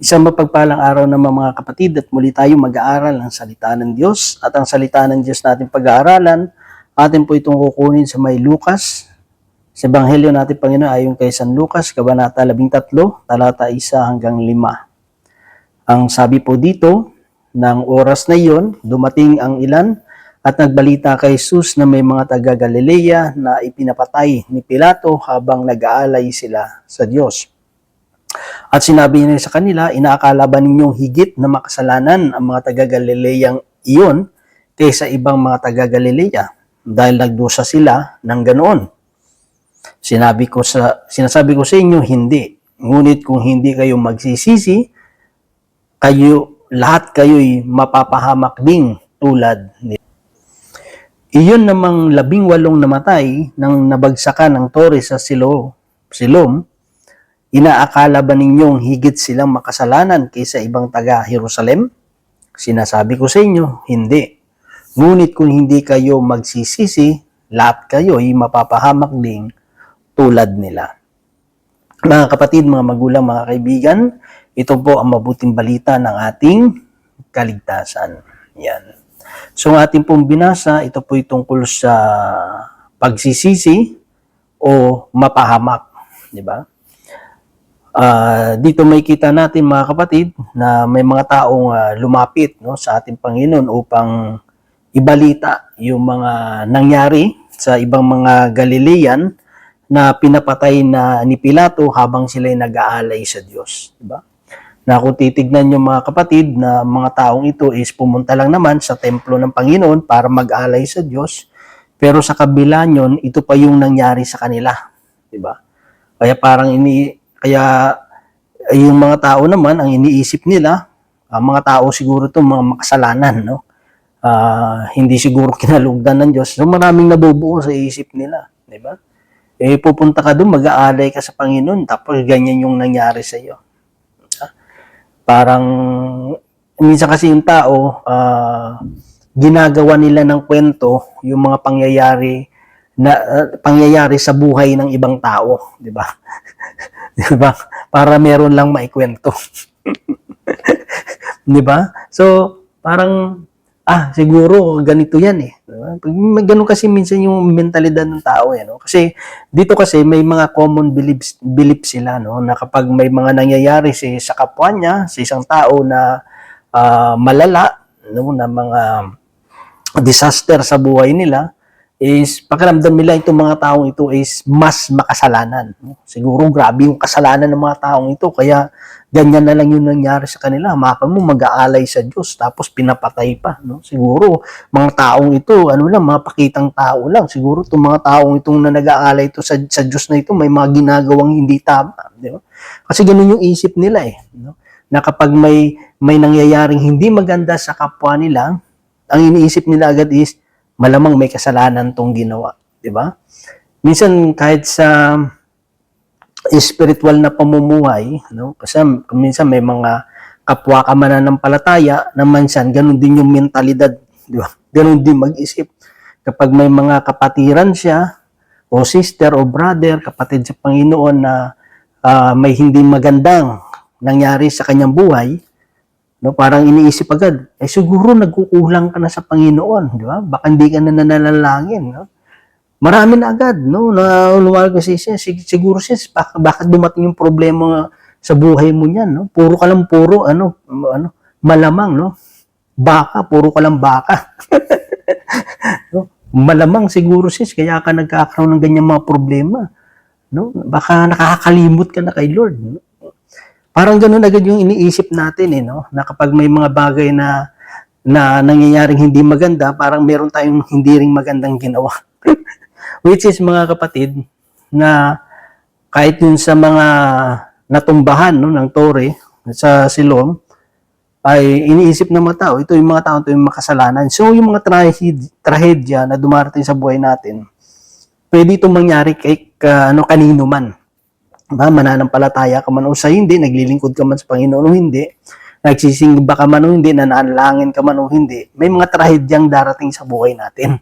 Isang mapagpalang araw naman mga kapatid at muli tayo mag-aaral ng salita ng Diyos at ang salita ng Diyos natin pag-aaralan atin po itong kukunin sa may Lucas sa Ebanghelyo natin Panginoon ayon kay San Lucas, Kabanata 13, talata 1 hanggang 5. Ang sabi po dito, ng oras na iyon, dumating ang ilan at nagbalita kay Jesus na may mga taga Galilea na ipinapatay ni Pilato habang nag-aalay sila sa Diyos. At sinabi niya sa kanila, inaakala ba ninyong higit na makasalanan ang mga taga Galileang iyon kaysa ibang mga taga Galilea dahil nagdusa sila ng ganoon. Sinabi ko sa sinasabi ko sa inyo hindi. Ngunit kung hindi kayo magsisisi, kayo lahat kayo'y mapapahamak ding tulad ni Iyon namang labing walong namatay nang nabagsakan ng tore sa Silo, Silom, inaakala ba ninyong higit silang makasalanan kaysa ibang taga Jerusalem? Sinasabi ko sa inyo, hindi. Ngunit kung hindi kayo magsisisi, lahat kayo'y mapapahamak ding tulad nila. Mga kapatid, mga magulang, mga kaibigan, ito po ang mabuting balita ng ating kaligtasan. Yan. So, ang ating pong binasa, ito po tungkol sa pagsisisi o mapahamak. Di ba? Ah, dito may kita natin mga kapatid na may mga taong ah, lumapit no, sa ating Panginoon upang ibalita yung mga nangyari sa ibang mga Galilean na pinapatay na ni Pilato habang sila'y nag-aalay sa Diyos. Diba? Na kung titignan yung mga kapatid na mga taong ito is pumunta lang naman sa templo ng Panginoon para mag-alay sa Diyos, pero sa kabila nyon, ito pa yung nangyari sa kanila. Diba? Kaya parang ini kaya ay, yung mga tao naman ang iniisip nila, ang mga tao siguro to mga makasalanan, no? Ah, hindi siguro kinalugdan ng Diyos. So maraming nabubuo sa isip nila, di ba? Eh pupunta ka doon, mag-aalay ka sa Panginoon, tapos ganyan yung nangyari sa iyo. Parang minsan kasi yung tao ah, ginagawa nila ng kwento yung mga pangyayari na ah, pangyayari sa buhay ng ibang tao, di ba? di ba? Para meron lang maikwento. di ba? So, parang ah, siguro ganito yan eh. Diba? Ganun kasi minsan yung mentalidad ng tao eh, no? Kasi dito kasi may mga common beliefs, beliefs sila, no? Na kapag may mga nangyayari si, sa kapwa niya, sa isang tao na ah, malala, no? Na mga disaster sa buhay nila, is pakiramdam nila itong mga taong ito is mas makasalanan. Siguro grabe yung kasalanan ng mga taong ito, kaya ganyan na lang yung nangyari sa kanila. Maka mo mag-aalay sa Diyos, tapos pinapatay pa. No? Siguro, mga taong ito, ano lang, mga pakitang tao lang. Siguro itong mga taong itong na nag-aalay ito sa, sa Diyos na ito, may mga ginagawang hindi tama. Di ba? Kasi ganun yung isip nila eh. No? Na kapag may, may nangyayaring hindi maganda sa kapwa nila, ang iniisip nila agad is, malamang may kasalanan tong ginawa. Di ba? Minsan, kahit sa spiritual na pamumuhay, no? Kasi minsan may mga kapwa ka mananampalataya na minsan ganun din yung mentalidad, di ba? Ganun din mag-isip. Kapag may mga kapatiran siya, o sister o brother, kapatid sa Panginoon na ah, may hindi magandang nangyari sa kanyang buhay, no, parang iniisip agad, eh siguro nagkukulang ka na sa Panginoon, di ba? Baka hindi ka na nananalangin, no? marami na agad, no, na lumalag kasi siya, sig- siguro siya, bak- bakit dumating yung problema sa buhay mo niyan, no? Puro ka lang puro, ano, ano, malamang, no? Baka, puro ka lang baka. no? Malamang siguro sis, kaya ka nagkakaroon ng ganyan mga problema. No? Baka nakakalimot ka na kay Lord. No? Parang ganun agad yung iniisip natin, eh, no? Na kapag may mga bagay na na nangyayaring hindi maganda, parang meron tayong hindi ring magandang ginawa. Which is mga kapatid, na kahit yun sa mga natumbahan no, ng tore sa silong, ay iniisip ng mga tao, ito yung mga tao, ito yung makasalanan. So yung mga trahedya, trahedya na dumarating sa buhay natin, pwede itong mangyari kay ka, ano, kanino man. Ba, mananampalataya ka man o sa hindi, naglilingkod ka man sa Panginoon o hindi, nagsisingba ka man o hindi, nananalangin ka man o hindi, may mga trahedyang darating sa buhay natin.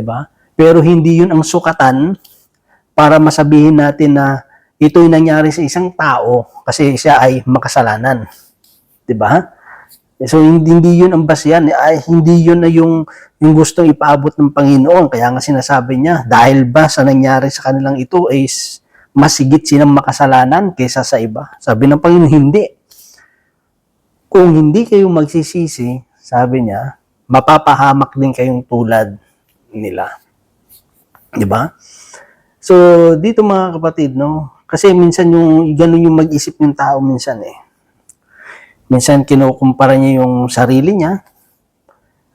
ba? Pero hindi yun ang sukatan para masabihin natin na ito'y nangyari sa isang tao kasi siya ay makasalanan. ba? So hindi, hindi 'yun ang basihan, ay hindi 'yun na yung yung gustong ipaabot ng Panginoon. Kaya nga sinasabi niya, dahil ba sa nangyari sa kanilang ito is masigit silang makasalanan kaysa sa iba. Sabi ng Panginoon, hindi. Kung hindi kayo magsisisi, sabi niya, mapapahamak din kayong tulad nila. 'Di ba? So, dito mga kapatid, no, kasi minsan yung ganun yung mag-isip ng tao minsan eh. Minsan kinukumpara niya yung sarili niya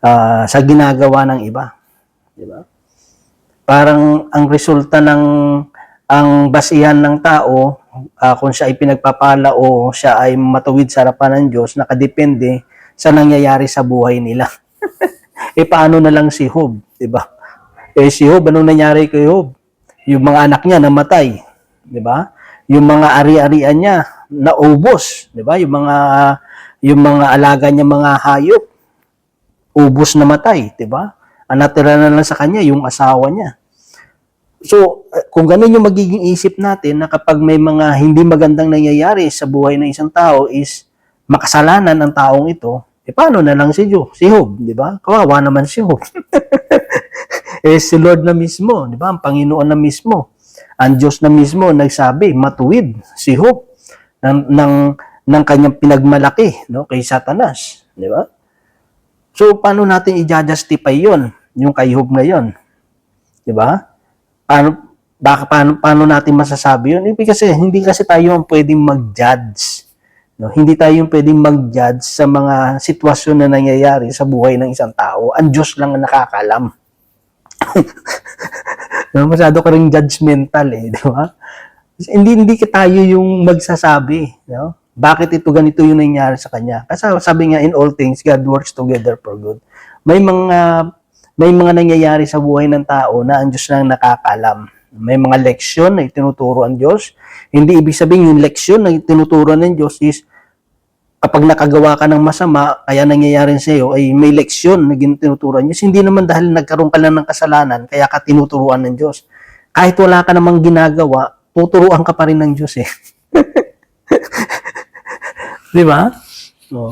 ah, sa ginagawa ng iba. Di ba? Parang ang resulta ng ang basihan ng tao ah, kung siya ay pinagpapala o siya ay matuwid sa harapan ng Diyos nakadepende sa nangyayari sa buhay nila. eh paano na lang si Job, di ba? Eh si Job, anong nangyari kay Job? Yung mga anak niya namatay, di ba? Yung mga ari-arian niya naubos, di ba? Yung mga yung mga alaga niya mga hayop ubos namatay, di ba? Ang natira na lang sa kanya yung asawa niya. So, eh, kung ganun yung magiging isip natin na kapag may mga hindi magandang nangyayari sa buhay ng isang tao is makasalanan ang taong ito, eh paano na lang si Job, si Job, di ba? Kawawa naman si Job. eh si Lord na mismo, di ba? Ang Panginoon na mismo. Ang Diyos na mismo nagsabi, matuwid si Job ng, ng, ng kanyang pinagmalaki no, kay Satanas. Di ba? So, paano natin i-justify yon yung kay Job ngayon? Di ba? Paano, baka, paano, paano natin masasabi yun? Ibig kasi, hindi kasi tayo ang pwedeng mag-judge. No? Hindi tayo yung pwedeng mag-judge sa mga sitwasyon na nangyayari sa buhay ng isang tao. Ang Diyos lang ang nakakalam. no, masyado ka rin judgmental eh, di ba? Hindi hindi tayo yung magsasabi, no? Bakit ito ganito yung nangyari sa kanya? Kasi sabi nga in all things God works together for good. May mga may mga nangyayari sa buhay ng tao na ang Diyos lang nakakalam. May mga leksyon na itinuturo ang Diyos. Hindi ibig sabihin yung leksyon na itinuturo ng Diyos is kapag nakagawa ka ng masama, kaya nangyayari sa iyo, ay may leksyon na tinuturuan Diyos. Hindi naman dahil nagkaroon ka lang ng kasalanan, kaya ka tinuturuan ng Diyos. Kahit wala ka namang ginagawa, tuturuan ka pa rin ng Diyos eh. Di ba? No.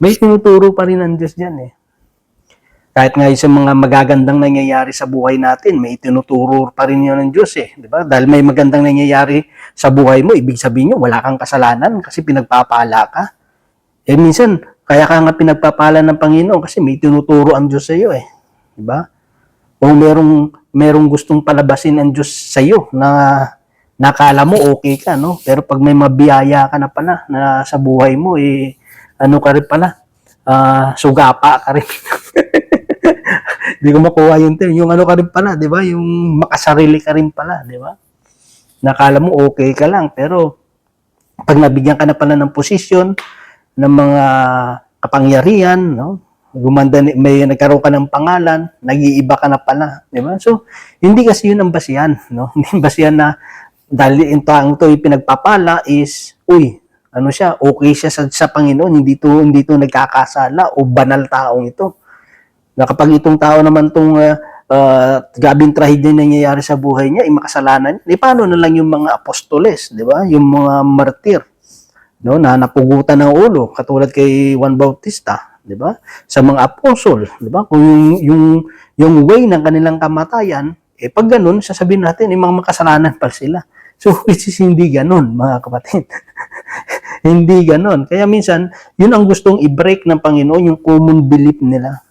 May tinuturo pa rin ng Diyos dyan eh. Kahit nga sa mga magagandang nangyayari sa buhay natin, may tinuturo pa rin yun ng Diyos eh. Di ba? Dahil may magandang nangyayari sa buhay mo, ibig sabihin nyo, wala kang kasalanan kasi pinagpapala ka. Eh minsan, kaya ka nga pinagpapala ng Panginoon kasi may tinuturo ang Diyos sa iyo eh. Di ba? O merong, merong gustong palabasin ang Diyos sa iyo na nakala mo okay ka, no? Pero pag may mabiyaya ka na pala na sa buhay mo, eh, ano ka rin pala, ah, sugapa ka rin. Hindi ko makuha yung term. Yung ano ka rin pala, di ba? Yung makasarili ka rin pala, di ba? Nakala mo okay ka lang, pero pag nabigyan ka na pala ng posisyon, ng mga kapangyarihan, no? Gumanda, may nagkaroon ka ng pangalan, nag-iiba ka na pala, di ba? So, hindi kasi yun ang basihan, no? Hindi ang basihan na dahil yung taong to yung pinagpapala is, uy, ano siya, okay siya sa, sa Panginoon, hindi to, hindi to nagkakasala o banal taong ito. Na kapag itong tao naman itong uh, uh, gabing trahedya na nangyayari sa buhay niya, ay makasalanan niya, di paano na lang yung mga apostoles, di ba? Yung mga martir, no, na napugutan ng ulo, katulad kay Juan Bautista, di ba? Sa mga apostol, di ba? Kung yung, yung, yung way ng kanilang kamatayan, eh pag ganun, sasabihin natin, yung mga makasalanan pa sila. So, which is hindi ganun, mga kapatid. hindi ganun. Kaya minsan, yun ang gustong i-break ng Panginoon, yung common belief nila.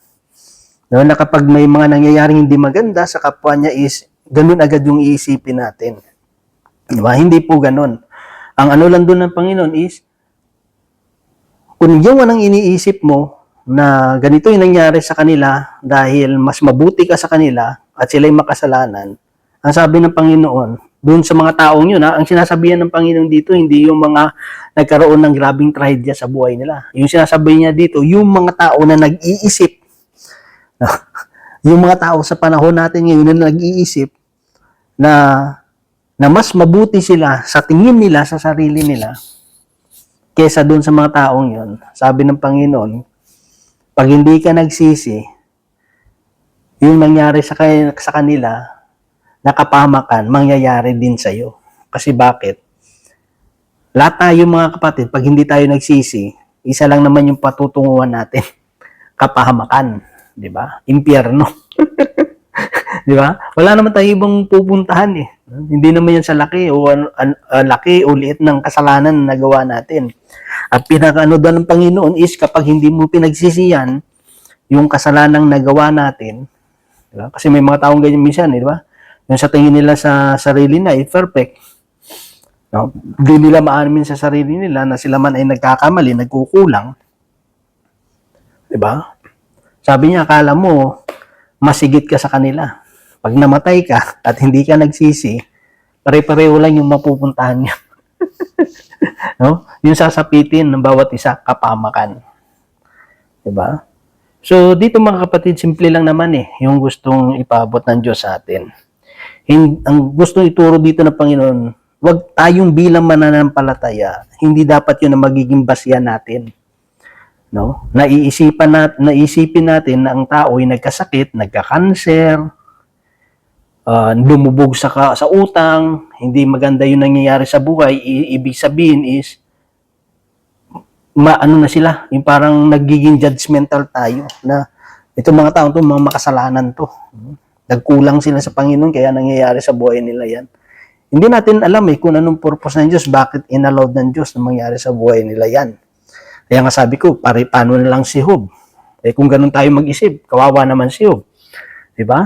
No, na kapag may mga nangyayaring hindi maganda sa kapwa niya is, ganun agad yung iisipin natin. Diba? Hindi po ganun. Ang ano lang doon ng Panginoon is, kung yung anong iniisip mo na ganito yung nangyari sa kanila dahil mas mabuti ka sa kanila at sila'y makasalanan, ang sabi ng Panginoon, doon sa mga taong yun, ha, ang sinasabihan ng Panginoon dito, hindi yung mga nagkaroon ng grabing trahedya sa buhay nila. Yung sinasabi niya dito, yung mga tao na nag-iisip, yung mga tao sa panahon natin ngayon na nag-iisip na na mas mabuti sila sa tingin nila sa sarili nila kesa doon sa mga taong yon. Sabi ng Panginoon, pag hindi ka nagsisi, yung nangyari sa, kay- sa kanila, nakapamakan, mangyayari din sa iyo. Kasi bakit? Lahat tayo mga kapatid, pag hindi tayo nagsisi, isa lang naman yung patutunguhan natin. Kapahamakan. Di ba? Impyerno. Di ba? Wala naman tayo ibang pupuntahan eh. Hindi naman yan sa laki o an- an- ah, laki o liit ng kasalanan na nagawa natin. At pinakaano doon ng Panginoon is kapag hindi mo pinagsisiyan yung kasalanang nagawa natin, di ba? Kasi may mga taong ganyan minsan, eh, di ba? Yung sa tingin nila sa sarili na, eh, perfect. No? Hindi nila maamin sa sarili nila na sila man ay nagkakamali, nagkukulang. Di ba? Sabi niya, akala mo, masigit ka sa kanila. Pag namatay ka at hindi ka nagsisi, pare-pareho lang yung mapupuntahan niya. no? Yung sasapitin ng bawat isa, kapamakan. Diba? So, dito mga kapatid, simple lang naman eh, yung gustong ipaabot ng Diyos sa atin. Hin- ang gustong ituro dito ng Panginoon, wag tayong bilang mananampalataya, hindi dapat yun ang magiging basya natin. No? Naiisipan nat naisipin natin na ang tao ay nagkasakit, nagka-cancer, lumubog sa ka- sa utang, hindi maganda yung nangyayari sa buhay, I- ibig sabihin is maano na sila, yung parang nagiging judgmental tayo na itong mga tao to mga makasalanan to. Nagkulang sila sa Panginoon kaya nangyayari sa buhay nila yan. Hindi natin alam eh kung anong purpose ng Diyos, bakit inallowed ng Diyos na mangyari sa buhay nila yan. Kaya nga sabi ko, pare, paano na lang si Job? Eh kung ganun tayo mag-isip, kawawa naman si Job. Di ba?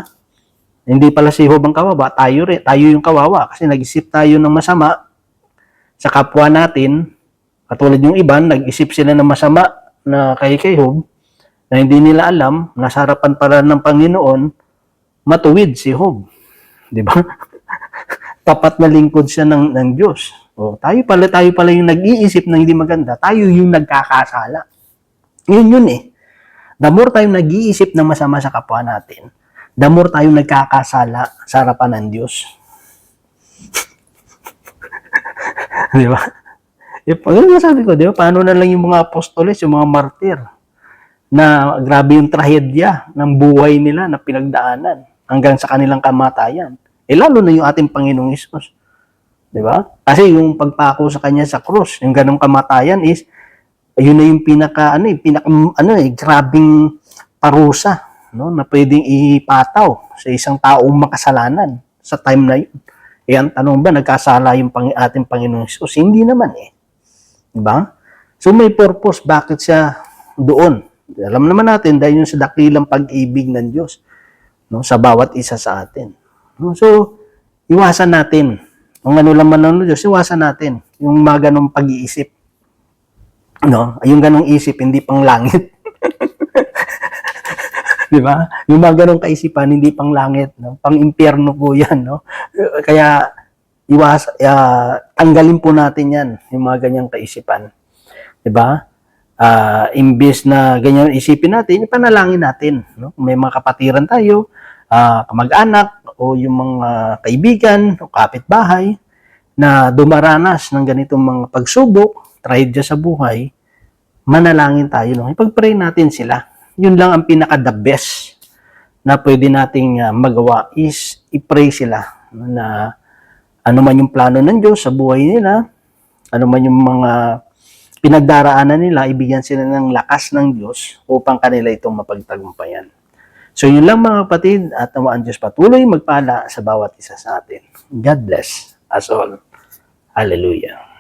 Hindi pala si Job ang kawawa, tayo rin, tayo yung kawawa kasi nag-isip tayo ng masama sa kapwa natin. Katulad yung iba, nag-isip sila ng masama na kay kay Job na hindi nila alam, nasa harapan pala ng Panginoon, matuwid si Job. Di ba? Tapat na lingkod siya ng, ng Diyos. O, tayo pala, tayo pala yung nag-iisip ng hindi maganda. Tayo yung nagkakasala. Yun yun eh. The more tayong nag-iisip ng masama sa kapwa natin, the more tayong nagkakasala sa harapan ng Diyos. di ba? E, pag sabi ko, di ba? Paano na lang yung mga apostoles, yung mga martir, na grabe yung trahedya ng buhay nila na pinagdaanan hanggang sa kanilang kamatayan. Eh, lalo na yung ating Panginoong Isus. Di ba? Kasi yung pagpako sa kanya sa krus, yung ganong kamatayan is, yun na yung pinaka, ano eh, pinaka, ano eh, grabing parusa, no, na pwedeng ipataw sa isang taong makasalanan sa time na yun. Eh, ang tanong ba, nagkasala yung pang, ating Panginoong Isus? Hindi naman eh. Di ba? So, may purpose, bakit siya doon? Alam naman natin, dahil yun sa dakilang pag-ibig ng Diyos no, sa bawat isa sa atin. So, iwasan natin. Kung ano lang man ng Diyos, iwasan natin yung mga ganong pag-iisip. No? Yung ganong isip, hindi pang langit. Di ba? Yung mga ganong kaisipan, hindi pang langit. No? Pang impyerno po yan. No? Kaya, iwas, ah, tanggalin po natin yan, yung mga ganyang kaisipan. Di ba? Ah, imbes na ganyan isipin natin, ipanalangin natin. No? Kung may mga kapatiran tayo, ah, kamag-anak, o yung mga kaibigan, o kapitbahay, na dumaranas ng ganitong mga pagsubok, trahedya sa buhay, manalangin tayo. No? Ipag-pray natin sila. Yun lang ang pinaka the best na pwede nating ah, magawa is i-pray sila na ano man yung plano ng Diyos sa buhay nila, ano man yung mga pinagdaraanan nila, ibigyan sila ng lakas ng Diyos upang kanila itong mapagtagumpayan. So yun lang mga kapatid at nawa ang Diyos patuloy magpala sa bawat isa sa atin. God bless us all. Hallelujah.